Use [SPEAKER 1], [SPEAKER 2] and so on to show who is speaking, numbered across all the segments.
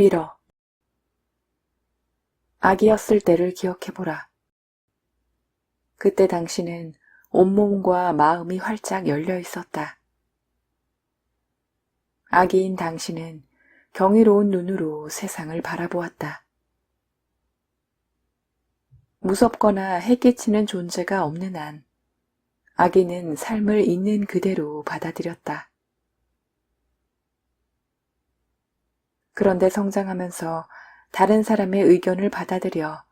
[SPEAKER 1] 밀어. 아기였을 때를 기억해보라. 그때 당신은 온몸과 마음이 활짝 열려 있었다. 아기인 당신은 경이로운 눈으로 세상을 바라보았다. 무섭거나 해끼치는 존재가 없는 한 아기는 삶을 있는 그대로 받아들였다. 그런데 성장하면서 다른 사람의 의견을 받아들여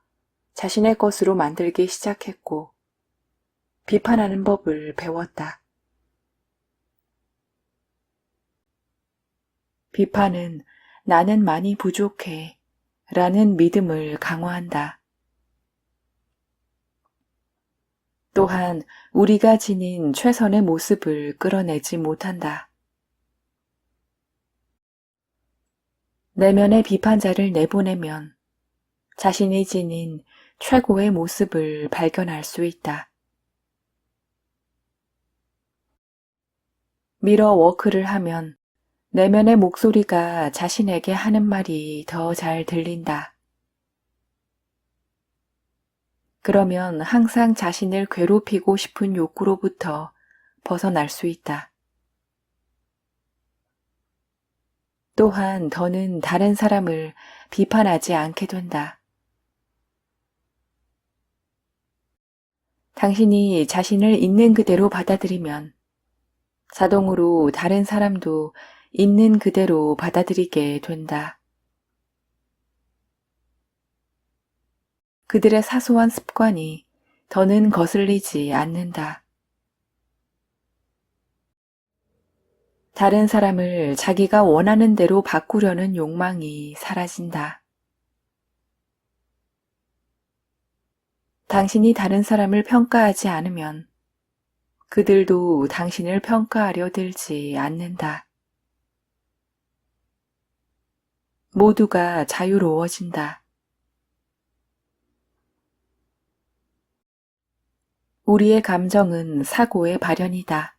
[SPEAKER 1] 자신의 것으로 만들기 시작했고 비판하는 법을 배웠다. 비판은 나는 많이 부족해 라는 믿음을 강화한다. 또한 우리가 지닌 최선의 모습을 끌어내지 못한다. 내면의 비판자를 내보내면 자신이 지닌 최고의 모습을 발견할 수 있다. 미러 워크를 하면 내면의 목소리가 자신에게 하는 말이 더 잘 들린다. 그러면 항상 자신을 괴롭히고 싶은 욕구로부터 벗어날 수 있다. 또한 더는 다른 사람을 비판하지 않게 된다. 당신이 자신을 있는 그대로 받아들이면 자동으로 다른 사람도 있는 그대로 받아들이게 된다. 그들의 사소한 습관이 더는 거슬리지 않는다. 다른 사람을 자기가 원하는 대로 바꾸려는 욕망이 사라진다. 당신이 다른 사람을 평가하지 않으면 그들도 당신을 평가하려 들지 않는다. 모두가 자유로워진다. 우리의 감정은 사고의 발현이다.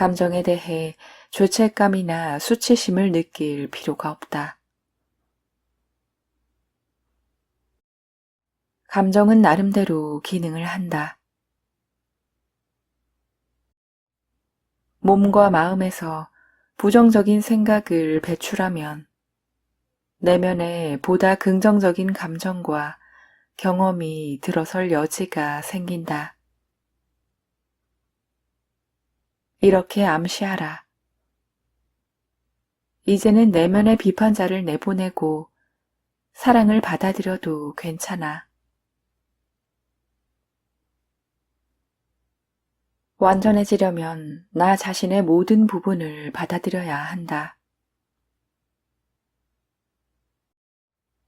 [SPEAKER 1] 감정에 대해 죄책감이나 수치심을 느낄 필요가 없다. 감정은 나름대로 기능을 한다. 몸과 마음에서 부정적인 생각을 배출하면 내면에 보다 긍정적인 감정과 경험이 들어설 여지가 생긴다. 이렇게 암시하라. 이제는 내면의 비판자를 내보내고 사랑을 받아들여도 괜찮아. 완전해지려면 나 자신의 모든 부분을 받아들여야 한다.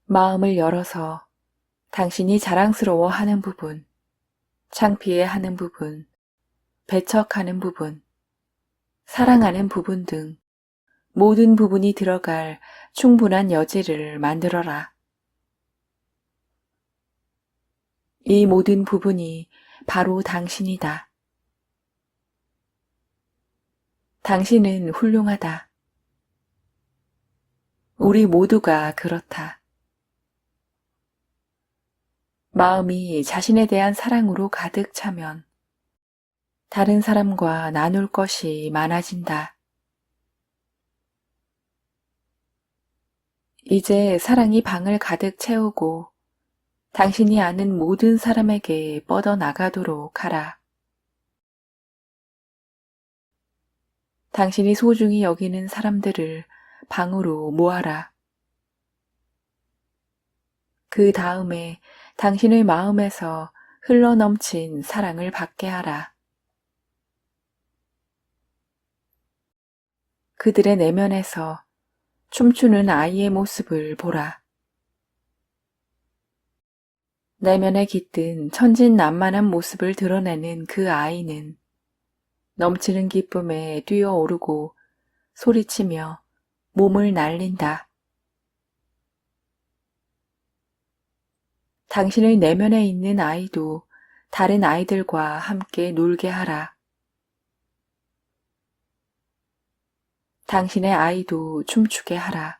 [SPEAKER 1] 마음을 열어서 당신이 자랑스러워 하는 부분, 창피해 하는 부분, 배척하는 부분, 사랑하는 부분 등 모든 부분이 들어갈 충분한 여지를 만들어라. 이 모든 부분이 바로 당신이다. 당신은 훌륭하다. 우리 모두가 그렇다. 마음이 자신에 대한 사랑으로 가득 차면 다른 사람과 나눌 것이 많아진다. 이제 사랑이 방을 가득 채우고 당신이 아는 모든 사람에게 뻗어나가도록 하라. 당신이 소중히 여기는 사람들을 방으로 모아라. 그 다음에 당신의 마음에서 흘러넘친 사랑을 받게 하라. 그들의 내면에서 춤추는 아이의 모습을 보라. 내면에 깃든 천진난만한 모습을 드러내는 그 아이는 넘치는 기쁨에 뛰어오르고 소리치며 몸을 날린다. 당신의 내면에 있는 아이도 다른 아이들과 함께 놀게 하라. 당신의 아이도 춤추게 하라.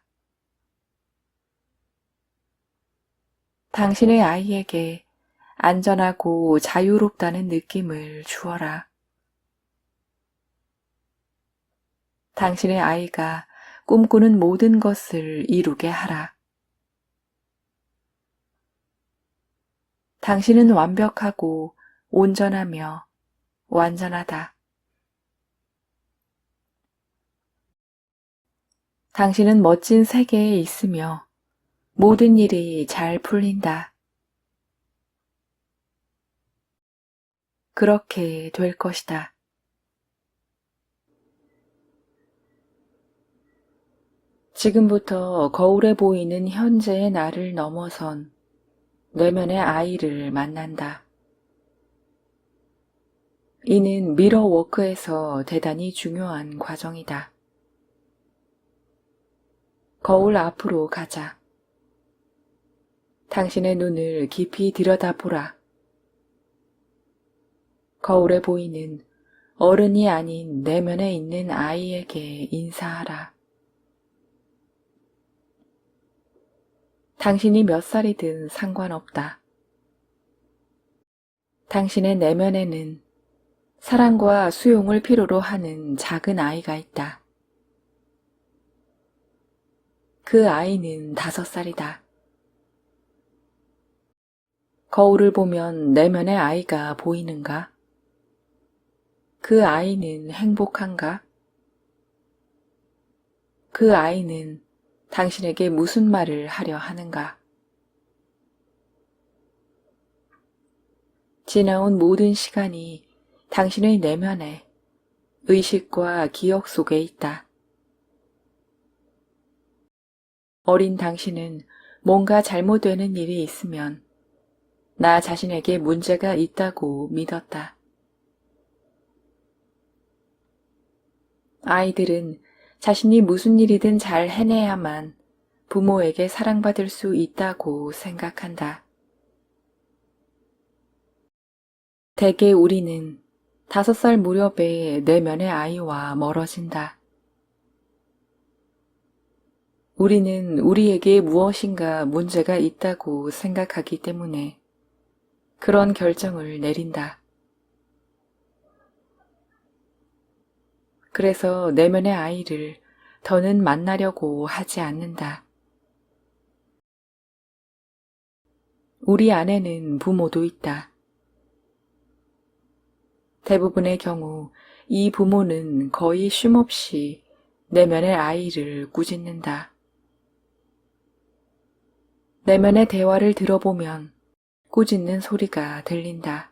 [SPEAKER 1] 당신의 아이에게 안전하고 자유롭다는 느낌을 주어라. 당신의 아이가 꿈꾸는 모든 것을 이루게 하라. 당신은 완벽하고 온전하며 완전하다. 당신은 멋진 세계에 있으며 모든 일이 잘 풀린다. 그렇게 될 것이다. 지금부터 거울에 보이는 현재의 나를 넘어선 내면의 아이를 만난다. 이는 미러 워크에서 대단히 중요한 과정이다. 거울 앞으로 가자. 당신의 눈을 깊이 들여다보라. 거울에 보이는 어른이 아닌 내면에 있는 아이에게 인사하라. 당신이 몇 살이든 상관없다. 당신의 내면에는 사랑과 수용을 필요로 하는 작은 아이가 있다. 그 아이는 다섯 살이다. 거울을 보면 내면의 아이가 보이는가? 그 아이는 행복한가? 그 아이는 당신에게 무슨 말을 하려 하는가? 지나온 모든 시간이 당신의 내면에 의식과 기억 속에 있다. 어린 당신은 뭔가 잘못되는 일이 있으면 나 자신에게 문제가 있다고 믿었다. 아이들은 자신이 무슨 일이든 잘 해내야만 부모에게 사랑받을 수 있다고 생각한다. 대개 우리는 다섯 살 무렵에 내면의 아이와 멀어진다. 우리는 우리에게 무엇인가 문제가 있다고 생각하기 때문에 그런 결정을 내린다. 그래서 내면의 아이를 더는 만나려고 하지 않는다. 우리 안에는 부모도 있다. 대부분의 경우 이 부모는 거의 쉼없이 내면의 아이를 꾸짖는다. 내면의 대화를 들어보면 꾸짖는 소리가 들린다.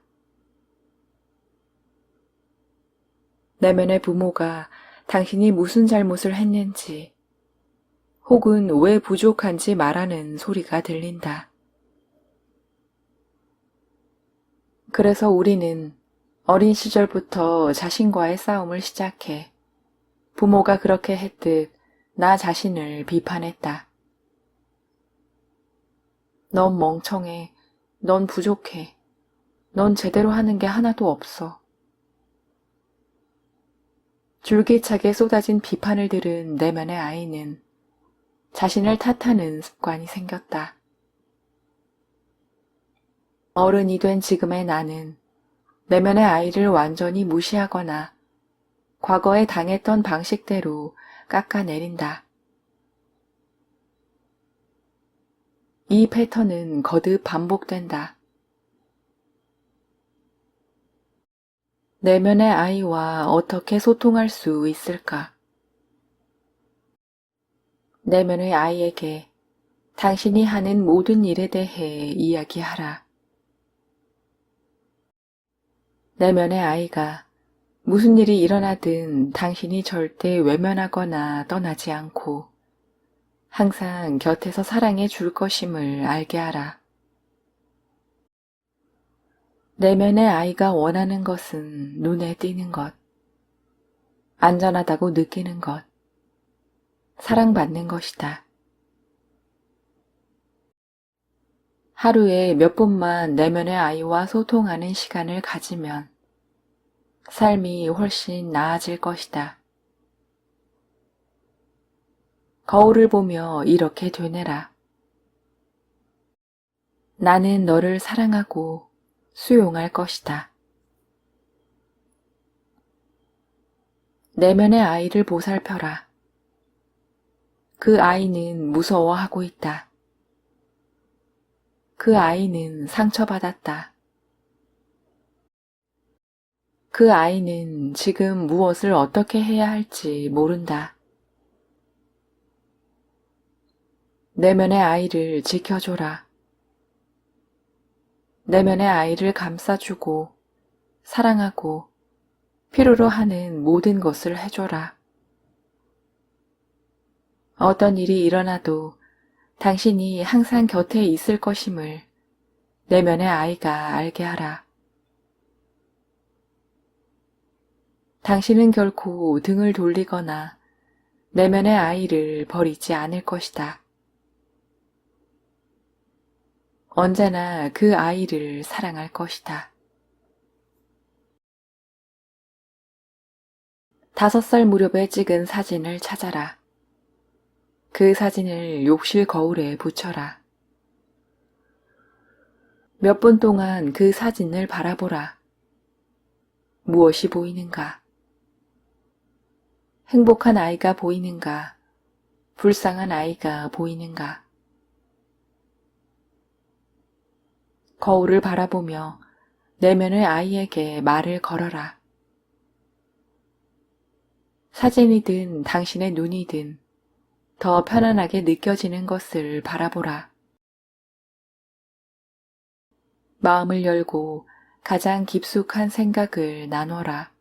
[SPEAKER 1] 내면의 부모가 당신이 무슨 잘못을 했는지 혹은 왜 부족한지 말하는 소리가 들린다. 그래서 우리는 어린 시절부터 자신과의 싸움을 시작해 부모가 그렇게 했듯 나 자신을 비판했다. 넌 멍청해. 넌 부족해. 넌 제대로 하는 게 하나도 없어. 줄기차게 쏟아진 비판을 들은 내면의 아이는 자신을 탓하는 습관이 생겼다. 어른이 된 지금의 나는 내면의 아이를 완전히 무시하거나 과거에 당했던 방식대로 깎아내린다. 이 패턴은 거듭 반복된다. 내면의 아이와 어떻게 소통할 수 있을까? 내면의 아이에게 당신이 하는 모든 일에 대해 이야기하라. 내면의 아이가 무슨 일이 일어나든 당신이 절대 외면하거나 떠나지 않고 항상 곁에서 사랑해 줄 것임을 알게 하라. 내면의 아이가 원하는 것은 눈에 띄는 것, 안전하다고 느끼는 것, 사랑받는 것이다. 하루에 몇 분만 내면의 아이와 소통하는 시간을 가지면 삶이 훨씬 나아질 것이다. 거울을 보며 이렇게 되뇌라. 나는 너를 사랑하고 수용할 것이다. 내면의 아이를 보살펴라. 그 아이는 무서워하고 있다. 그 아이는 상처받았다. 그 아이는 지금 무엇을 어떻게 해야 할지 모른다. 내면의 아이를 지켜줘라. 내면의 아이를 감싸주고 사랑하고 필요로 하는 모든 것을 해줘라. 어떤 일이 일어나도 당신이 항상 곁에 있을 것임을 내면의 아이가 알게 하라. 당신은 결코 등을 돌리거나 내면의 아이를 버리지 않을 것이다. 언제나 그 아이를 사랑할 것이다. 다섯 살 무렵에 찍은 사진을 찾아라. 그 사진을 욕실 거울에 붙여라. 몇 분 동안 그 사진을 바라보라. 무엇이 보이는가? 행복한 아이가 보이는가? 불쌍한 아이가 보이는가? 거울을 바라보며 내면의 아이에게 말을 걸어라. 사진이든 당신의 눈이든 더 편안하게 느껴지는 것을 바라보라. 마음을 열고 가장 깊숙한 생각을 나눠라.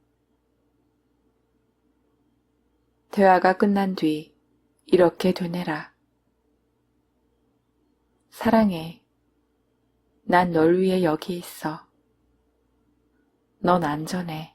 [SPEAKER 1] 대화가 끝난 뒤 이렇게 되뇌라. 사랑해. 난 널 위해 여기 있어. 넌 안전해.